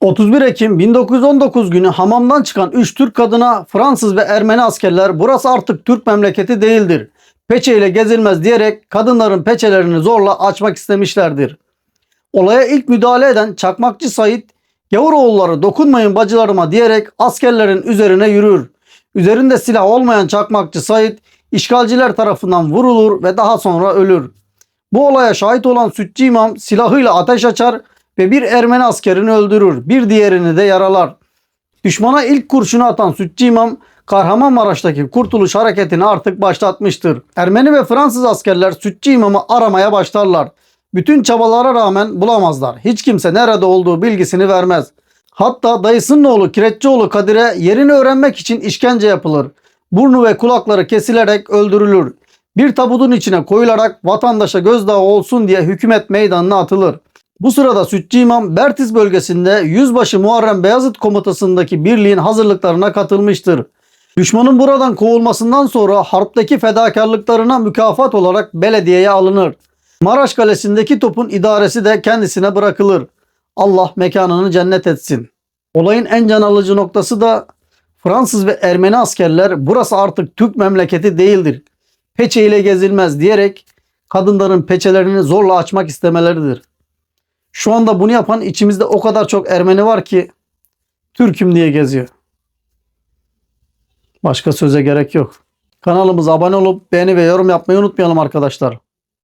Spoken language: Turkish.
31 Ekim 1919 günü hamamdan çıkan 3 Türk kadına Fransız ve Ermeni askerler burası artık Türk memleketi değildir. Peçe ile gezilmez diyerek kadınların peçelerini zorla açmak istemişlerdir. Olaya ilk müdahale eden Çakmakçı Sait, Gavuroğulları dokunmayın bacılarıma diyerek askerlerin üzerine yürür. Üzerinde silah olmayan Çakmakçı Sait, işgalciler tarafından vurulur ve daha sonra ölür. Bu olaya şahit olan Sütçü İmam silahıyla ateş açar ve bir Ermeni askerini öldürür. Bir diğerini de yaralar. Düşmana ilk kurşunu atan Sütçü İmam Kahramanmaraş'taki kurtuluş hareketini artık başlatmıştır. Ermeni ve Fransız askerler Sütçü İmam'ı aramaya başlarlar. Bütün çabalara rağmen bulamazlar. Hiç kimse nerede olduğu bilgisini vermez. Hatta dayısının oğlu Kireççioğlu Kadir'e yerini öğrenmek için işkence yapılır. Burnu ve kulakları kesilerek öldürülür. Bir tabutun içine koyularak vatandaşa gözdağı olsun diye hükümet meydanına atılır. Bu sırada Sütçü İmam Bertiz bölgesinde Yüzbaşı Muharrem Beyazıt komutasındaki birliğin hazırlıklarına katılmıştır. Düşmanın buradan kovulmasından sonra harptaki fedakarlıklarına mükafat olarak belediyeye alınır. Maraş Kalesi'ndeki topun idaresi de kendisine bırakılır. Allah mekanını cennet etsin. Olayın en can alıcı noktası da Fransız ve Ermeni askerler burası artık Türk memleketi değildir. Peçe ile gezilmez diyerek kadınların peçelerini zorla açmak istemeleridir. Şu anda bunu yapan içimizde o kadar çok Ermeni var ki Türk'üm diye geziyor. Başka söze gerek yok. Kanalımıza abone olup beğeni ve yorum yapmayı unutmayalım arkadaşlar.